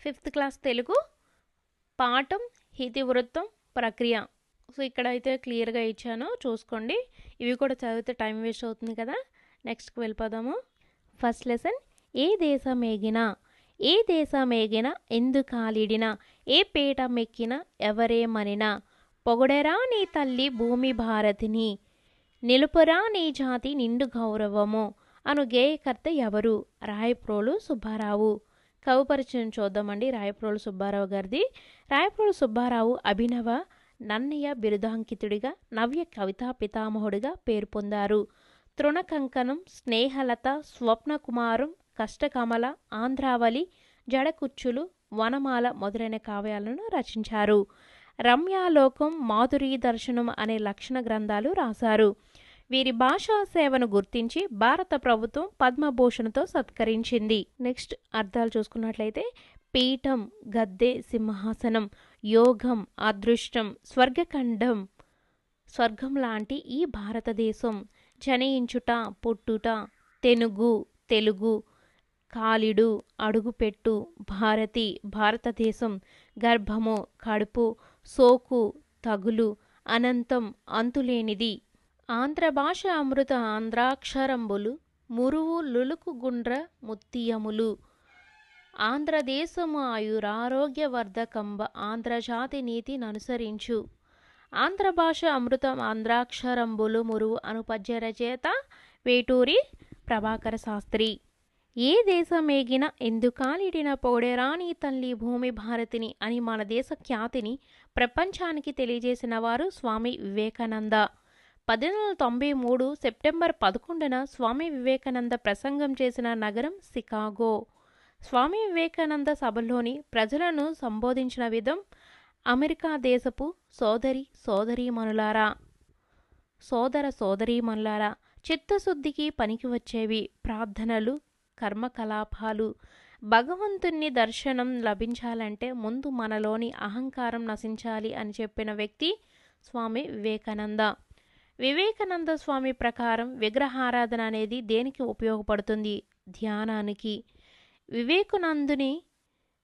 Fifth class Telugu పాఠం హితివృత్తం ప్రక్రియ. So ఇక్కడ అయితే క్లియర్గా ఇచ్చాను. చూసుకోండి. ఇవి కూడా చదివితే టైం వేస్ట్ అవుతుంది కదా. నెక్స్ట్కి వెళ్ళిపోదాము. First lesson. ఏ దేశం ఏగినా ఏ దేశమేగినా ఎందుకాలిడినా ఏ పీట మెక్కినా ఎవరేమనినా పొగడరా నీ తల్లి భూమి భారతిని నిలుపురా నీ జాతి నిండు గౌరవము అను గేయకర్త ఎవరు? రాయప్రోలు సుబ్బారావు. కవి పరిచయం చూద్దామండి. రాయప్రోలు సుబ్బారావు గారిది. రాయప్రోలు సుబ్బారావు అభినవ నన్నయ్య బిరుదాంకితుడిగా నవ్య కవితా పితామహుడిగా పేరు పొందారు. తృణకంకణం స్నేహలత స్వప్నకుమారం కష్టకమల ఆంధ్రావళి జడకుచ్చులు వనమాల మొదలైన కావ్యాలను రచించారు. రమ్యాలోకం మాధురీ దర్శనం అనే లక్షణ గ్రంథాలు రాశారు. వీరి భాషా సేవను గుర్తించి భారత ప్రభుత్వం పద్మభూషణ్తో సత్కరించింది. నెక్స్ట్ అర్థాలు చూసుకున్నట్లయితే పీఠం గద్దె సింహాసనం యోగం అదృష్టం స్వర్గఖండం స్వర్గం లాంటి ఈ భారతదేశం. జనయించుట పుట్టుట తెనుగు తెలుగు కాలిడు అడుగుపెట్టు భారతి భారతదేశం గర్భము కడుపు సోకు తగులు అనంతం అంతులేనిది. ఆంధ్ర భాష అమృత ఆంధ్రాక్షరంబులు మురువు లులుకు గుండ్ర ముత్తియములు. ఆంధ్రదేశము ఆయురారోగ్యవర్ధకంబ ఆంధ్రజాతి నీతిని అనుసరించు. ఆంధ్ర భాష అమృతం ఆంధ్రాక్షరంబులు మురువు అను పద్య రచయిత వేటూరి ప్రభాకర శాస్త్రి. ఏ దేశమేగిన ఎందుకాలిడిన పొగడేరాని తల్లి భూమి భారతిని అని మన దేశ ఖ్యాతిని ప్రపంచానికి తెలియజేసిన వారు స్వామి వివేకానంద. పద్దెనిమిది వందల తొంభై మూడు సెప్టెంబర్ పదకొండున స్వామి వివేకానంద ప్రసంగం చేసిన నగరం సికాగో. స్వామి వివేకానంద సభలోని ప్రజలను సంబోధించిన విధం అమెరికా దేశపు సోదరి సోదరీమణులారా సోదర సోదరీమణులారా చిత్తశుద్ధికి పనికి వచ్చేవి ప్రార్థనలు కర్మకలాపాలు. భగవంతుని దర్శనం లభించాలంటే ముందు మనలోని అహంకారం నశించాలి అని చెప్పిన వ్యక్తి స్వామి వివేకానంద. వివేకానంద స్వామి ప్రకారం విగ్రహారాధన అనేది దేనికి ఉపయోగపడుతుంది? ధ్యానానికి. వివేకానందుని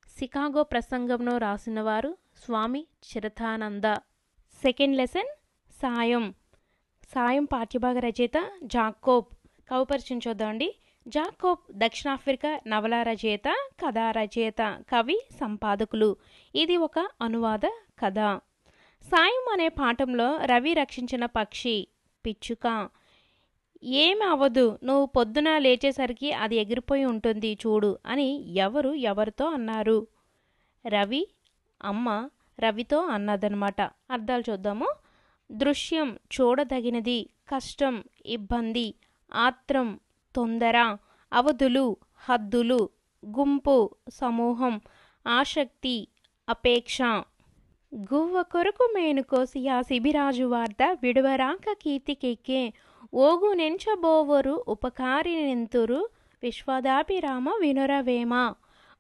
సికాగో ప్రసంగంలో రాసినవారు స్వామి చిరతానంద. సెకండ్ లెసన్ సాయం. సాయం పాఠ్యభాగ రచయిత జాకోబ్. కవిపరిచయం చూద్దామండి జాకోబ్ దక్షిణాఫ్రికా నవల రచయిత కథా రచయిత కవి సంపాదకులు. ఇది ఒక అనువాద కథ. సాయం అనే పాఠంలో రవి రక్షించిన పక్షి పిచ్చుక. ఏమి అవ్వదు నువ్వు పొద్దున లేచేసరికి అది ఎగిరిపోయి ఉంటుంది చూడు అని ఎవరు ఎవరితో అన్నారు. రవి అమ్మ రవితో అన్నదనమాట. అర్థాలు చూద్దాము. దృశ్యం చూడదగినది కష్టం ఇబ్బంది ఆత్రం తొందర అవధులు హద్దులు గుంపు సమూహం ఆసక్తి అపేక్ష. గువ్వ కొరకు మేనుకోసి ఆ శిబిరాజు వార్త విడువరాక కీర్తికెక్కే. ఓగు నెంచబోవరు ఉపకారినెంతురు విశ్వదాభిరామ వినురవేమ.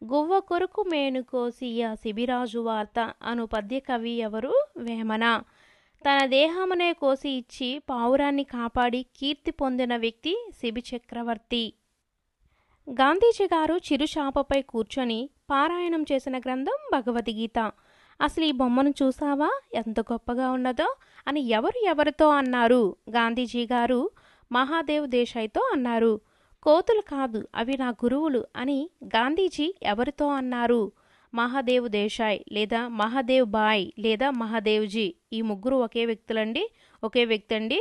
గువ్వ కొరకు మేనుకోసి ఆ శిబిరాజు వార్త అను పద్య కవి ఎవరు? వేమన. తన దేహమునే కోసి ఇచ్చి పావురాన్ని కాపాడి కీర్తి పొందిన వ్యక్తి శిబి చక్రవర్తి. గాంధీజీ గారు చిరుచాపపై కూర్చొని పారాయణం చేసిన గ్రంథం భగవద్గీత. అసలు ఈ బొమ్మను చూసావా? ఎంత గొప్పగా ఉన్నదో అని ఎవరు ఎవరితో అన్నారు? గాంధీజీ గారు మహాదేవ్ దేశాయ్తో అన్నారు. కోతులు కాదు అవి నా గురువులు అని గాంధీజీ ఎవరితో అన్నారు? మహాదేవ్ దేశాయ్ లేదా మహాదేవ్ బాయ్ లేదా మహాదేవ్జీ? ఈ ముగ్గురు ఒకే వ్యక్తులండి ఒకే వ్యక్తి అండి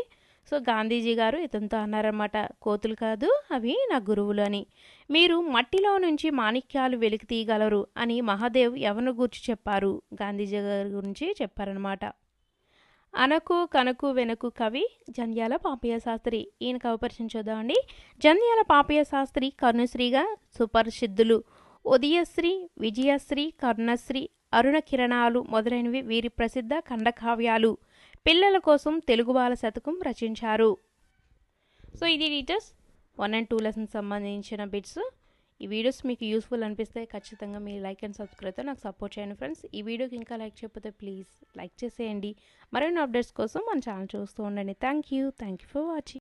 సో గాంధీజీ గారు ఇతనితో అన్నారన్నమాట కోతులు కాదు అవి నా గురువులు అని. మీరు మట్టిలో నుంచి మాణిక్యాలు వెలికి తీయగలరు అని మహాదేవ్ ఎవరిని గురించి చెప్పారు. గాంధీజీ గారి గురించి చెప్పారనమాట అనకు కనకు వెనకు కవి జంధ్యాల పాపయ్య శాస్త్రి ఈయన కవి పరిచయం చూద్దామండి జంధ్యాల పాపయ్య శాస్త్రి కర్ణశ్రీగా సుపరిసిద్ధులు ఉదయశ్రీ విజయశ్రీ కర్ణశ్రీ అరుణ కిరణాలు మొదలైనవి వీరి ప్రసిద్ధ ఖండకావ్యాలు. పిల్లల కోసం తెలుగు బాల శతకం రచించారు. సో ఇది teachers one and two lessons సంబంధించిన బిట్స్ ఈ వీడియోస్ మీకు యూస్ఫుల్ అనిపిస్తే ఖచ్చితంగా మీరు లైక్ అండ్ సబ్స్క్రైబ్తో నాకు సపోర్ట్ చేయండి ఫ్రెండ్స్ ఈ వీడియోకి ఇంకా లైక్ చేయకపోతే ప్లీజ్ లైక్ చేసేయండి. మరిన్ని అప్డేట్స్ కోసం మన ఛానల్ చూస్తూ ఉండండి. Thank you thank you for watching